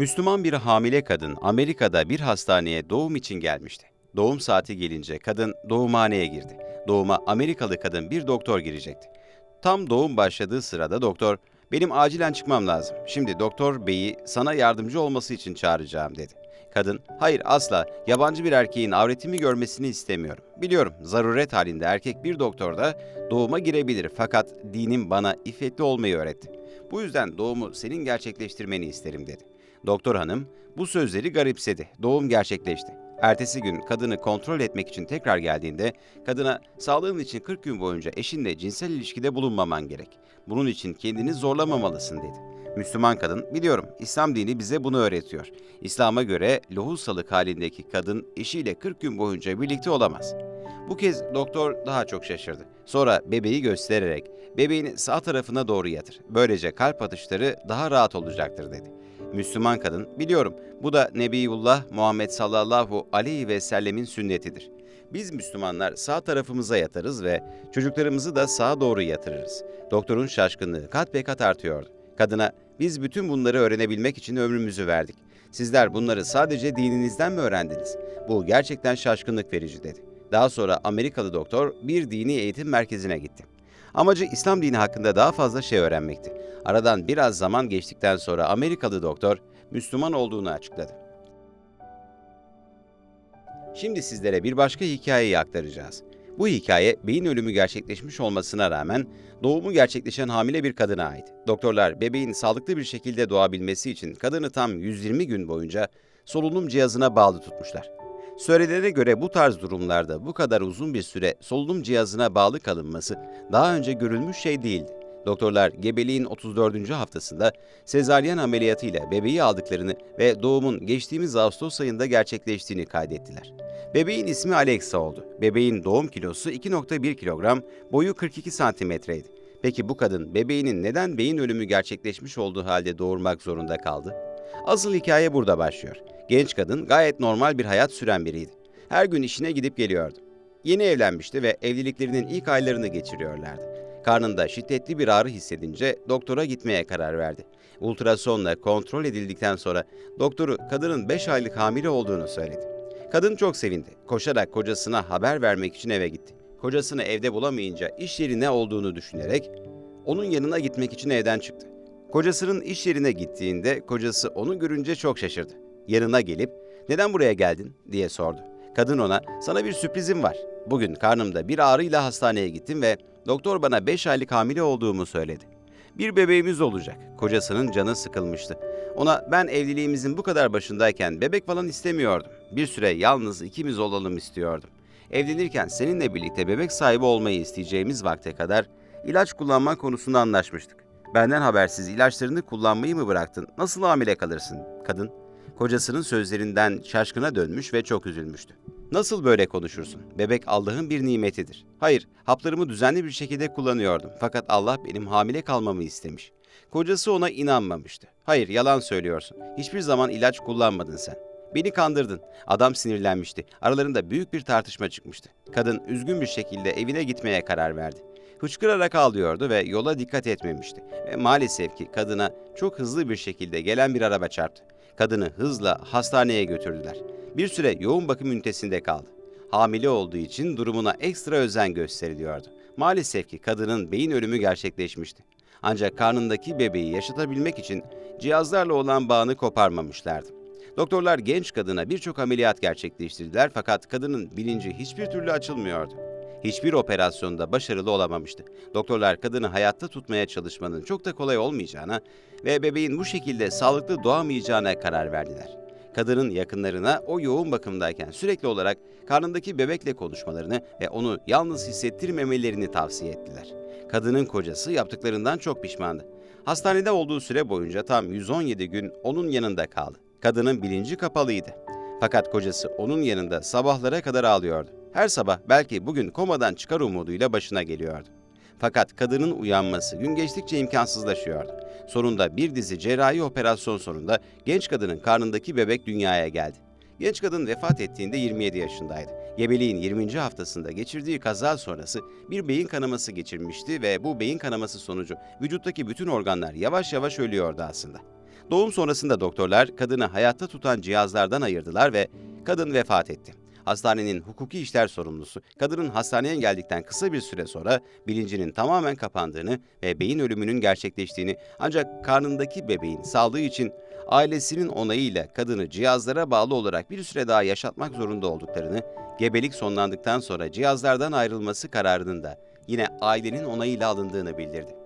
Müslüman bir hamile kadın Amerika'da bir hastaneye doğum için gelmişti. Doğum saati gelince kadın doğumhaneye girdi. Doğuma Amerikalı kadın bir doktor girecekti. Tam doğum başladığı sırada doktor, benim acilen çıkmam lazım. Şimdi doktor beyi sana yardımcı olması için çağıracağım dedi. Kadın, hayır asla yabancı bir erkeğin avretimi görmesini istemiyorum. Biliyorum zaruret halinde erkek bir doktor da doğuma girebilir fakat dinim bana iffetli olmayı öğretti. Bu yüzden doğumu senin gerçekleştirmeni isterim dedi. Doktor hanım bu sözleri garipsedi. Doğum gerçekleşti. Ertesi gün kadını kontrol etmek için tekrar geldiğinde kadına sağlığın için 40 gün boyunca eşinle cinsel ilişkide bulunmaman gerek. Bunun için kendini zorlamamalısın dedi. Müslüman kadın, biliyorum İslam dini bize bunu öğretiyor. İslam'a göre lohusalık halindeki kadın eşiyle 40 gün boyunca birlikte olamaz. Bu kez doktor daha çok şaşırdı. Sonra bebeği göstererek bebeğini sağ tarafına doğru yatır. Böylece kalp atışları daha rahat olacaktır dedi. Müslüman kadın, biliyorum bu da Nebiullah Muhammed sallallahu aleyhi ve sellemin sünnetidir. Biz Müslümanlar sağ tarafımıza yatarız ve çocuklarımızı da sağa doğru yatırırız. Doktorun şaşkınlığı kat be kat artıyordu. Kadına, biz bütün bunları öğrenebilmek için ömrümüzü verdik. Sizler bunları sadece dininizden mi öğrendiniz? Bu gerçekten şaşkınlık verici dedi. Daha sonra Amerikalı doktor bir dini eğitim merkezine gitti. Amacı İslam dini hakkında daha fazla şey öğrenmekti. Aradan biraz zaman geçtikten sonra Amerikalı doktor Müslüman olduğunu açıkladı. Şimdi sizlere bir başka hikayeyi aktaracağız. Bu hikaye beyin ölümü gerçekleşmiş olmasına rağmen doğumu gerçekleşen hamile bir kadına ait. Doktorlar bebeğin sağlıklı bir şekilde doğabilmesi için kadını tam 120 gün boyunca solunum cihazına bağlı tutmuşlar. Söylenene göre bu tarz durumlarda bu kadar uzun bir süre solunum cihazına bağlı kalınması daha önce görülmüş şey değildi. Doktorlar gebeliğin 34. haftasında sezaryen ameliyatıyla bebeği aldıklarını ve doğumun geçtiğimiz Ağustos ayında gerçekleştiğini kaydettiler. Bebeğin ismi Alexa oldu. Bebeğin doğum kilosu 2.1 kilogram, boyu 42 santimetreydi. Peki bu kadın bebeğinin neden beyin ölümü gerçekleşmiş olduğu halde doğurmak zorunda kaldı? Asıl hikaye burada başlıyor. Genç kadın gayet normal bir hayat süren biriydi. Her gün işine gidip geliyordu. Yeni evlenmişti ve evliliklerinin ilk aylarını geçiriyorlardı. Karnında şiddetli bir ağrı hissedince doktora gitmeye karar verdi. Ultrasonla kontrol edildikten sonra doktoru kadının 5 aylık hamile olduğunu söyledi. Kadın çok sevindi. Koşarak kocasına haber vermek için eve gitti. Kocasını evde bulamayınca iş yeri ne olduğunu düşünerek onun yanına gitmek için evden çıktı. Kocasının iş yerine gittiğinde kocası onu görünce çok şaşırdı. Yanına gelip "Neden buraya geldin?" diye sordu. Kadın ona "Sana bir sürprizim var. Bugün karnımda bir ağrıyla hastaneye gittim ve doktor bana 5 aylık hamile olduğumu söyledi. Bir bebeğimiz olacak." Kocasının canı sıkılmıştı. Ona "Ben evliliğimizin bu kadar başındayken bebek falan istemiyordum. Bir süre yalnız ikimiz olalım istiyordum. Evlenirken seninle birlikte bebek sahibi olmayı isteyeceğimiz vakte kadar ilaç kullanma konusunda anlaşmıştık. Benden habersiz ilaçlarını kullanmayı mı bıraktın? Nasıl hamile kalırsın?" Kadın kocasının sözlerinden şaşkına dönmüş ve çok üzülmüştü. Nasıl böyle konuşursun? Bebek Allah'ın bir nimetidir. Hayır, haplarımı düzenli bir şekilde kullanıyordum. Fakat Allah benim hamile kalmamı istemiş. Kocası ona inanmamıştı. Hayır, yalan söylüyorsun. Hiçbir zaman ilaç kullanmadın sen. Beni kandırdın. Adam sinirlenmişti. Aralarında büyük bir tartışma çıkmıştı. Kadın üzgün bir şekilde evine gitmeye karar verdi. Hıçkırarak ağlıyordu ve yola dikkat etmemişti. Ve maalesef ki kadına çok hızlı bir şekilde gelen bir araba çarptı. Kadını hızla hastaneye götürdüler. Bir süre yoğun bakım ünitesinde kaldı. Hamile olduğu için durumuna ekstra özen gösteriliyordu. Maalesef ki kadının beyin ölümü gerçekleşmişti. Ancak karnındaki bebeği yaşatabilmek için cihazlarla olan bağını koparmamışlardı. Doktorlar genç kadına birçok ameliyat gerçekleştirdiler fakat kadının bilinci hiçbir türlü açılmıyordu. Hiçbir operasyonda başarılı olamamıştı. Doktorlar kadını hayatta tutmaya çalışmanın çok da kolay olmayacağına ve bebeğin bu şekilde sağlıklı doğamayacağına karar verdiler. Kadının yakınlarına o yoğun bakımdayken sürekli olarak karnındaki bebekle konuşmalarını ve onu yalnız hissettirmemelerini tavsiye ettiler. Kadının kocası yaptıklarından çok pişmandı. Hastanede olduğu süre boyunca tam 117 gün onun yanında kaldı. Kadının bilinci kapalıydı. Fakat kocası onun yanında sabahlara kadar ağlıyordu. Her sabah belki bugün komadan çıkar umuduyla başına geliyordu. Fakat kadının uyanması gün geçtikçe imkansızlaşıyordu. Sonunda bir dizi cerrahi operasyon sonunda genç kadının karnındaki bebek dünyaya geldi. Genç kadın vefat ettiğinde 27 yaşındaydı. Gebeliğin 20. haftasında geçirdiği kaza sonrası bir beyin kanaması geçirmişti ve bu beyin kanaması sonucu vücuttaki bütün organlar yavaş yavaş ölüyordu aslında. Doğum sonrasında doktorlar kadını hayatta tutan cihazlardan ayırdılar ve kadın vefat etti. Hastanenin hukuki işler sorumlusu, kadının hastaneye geldikten kısa bir süre sonra bilincinin tamamen kapandığını ve beyin ölümünün gerçekleştiğini ancak karnındaki bebeğin sağlığı için ailesinin onayıyla kadını cihazlara bağlı olarak bir süre daha yaşatmak zorunda olduklarını, gebelik sonlandıktan sonra cihazlardan ayrılması kararının da yine ailenin onayıyla alındığını bildirdi.